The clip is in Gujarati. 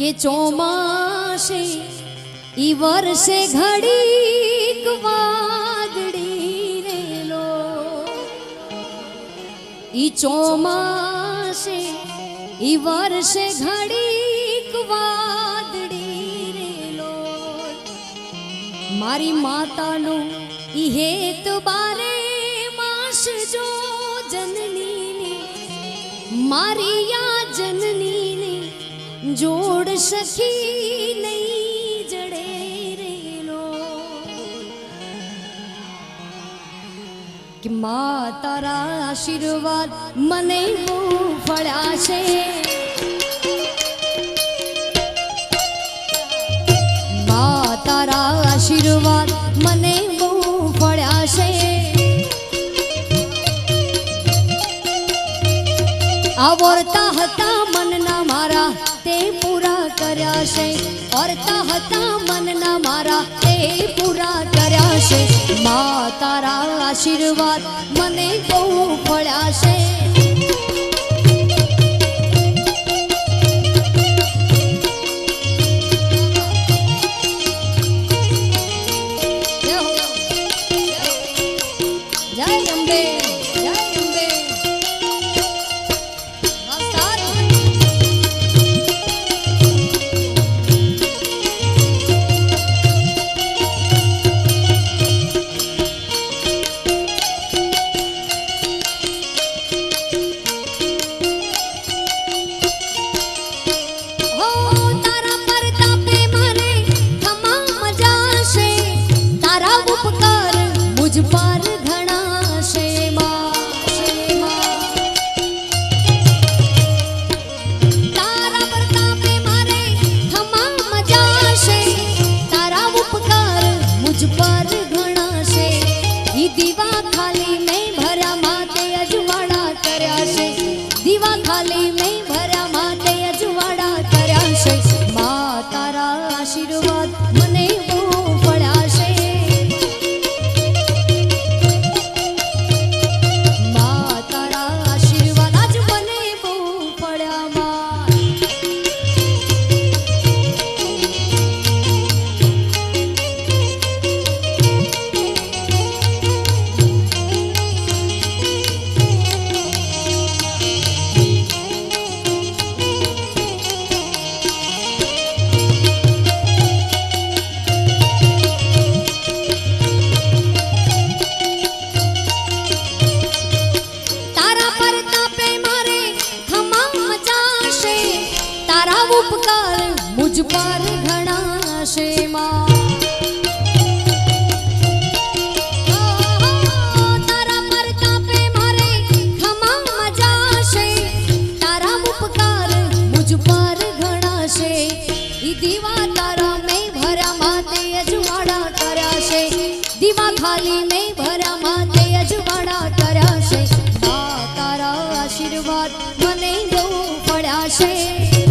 કે ચોમાસે ઈ વર્ષે ઘડીક વાદળી રેલો. ઈ ચોમાસે ઈ વર્ષે ઘડીક વાદળી રેલો. મારી માતાનું ઈ હેત બારે માસ જો જનની મારી યા જનનીની જોડ સખી નહીં જડે રેલો કે મા તારા આશીર્વાદ મને ફળ્યા છે મા તારા આશીર્વાદ મને બહુ ફળ્યા છે આવડતા હતા કર્યા છે. ફરતા હતા મનના મારા તે પૂરા કર્યા છે. મા તારા આશીર્વાદ મને બહુ ફળ્યા છે. દીવા ખાલી મેં ભર્યા માટે અજવાળા કર્યા છે. દીવા ખાલી મેં ભર્યા માટે અજવાળા કર્યા છે. મા તારા આશીર્વાદ ઉપકાર મુજ પાર ઘણા છે માં તારા પરતાપે મારે ખમા મચાશે તારા ઉપકાર મુજ પર ઘણા ઈ દીવા તારા મેં ભર્યા માતે અજવાળા કર્યા દીવા ખાલી મેં ભર્યા માતે અજવાળા કર્યા તારા આશીર્વાદ મને ફળ્યા છે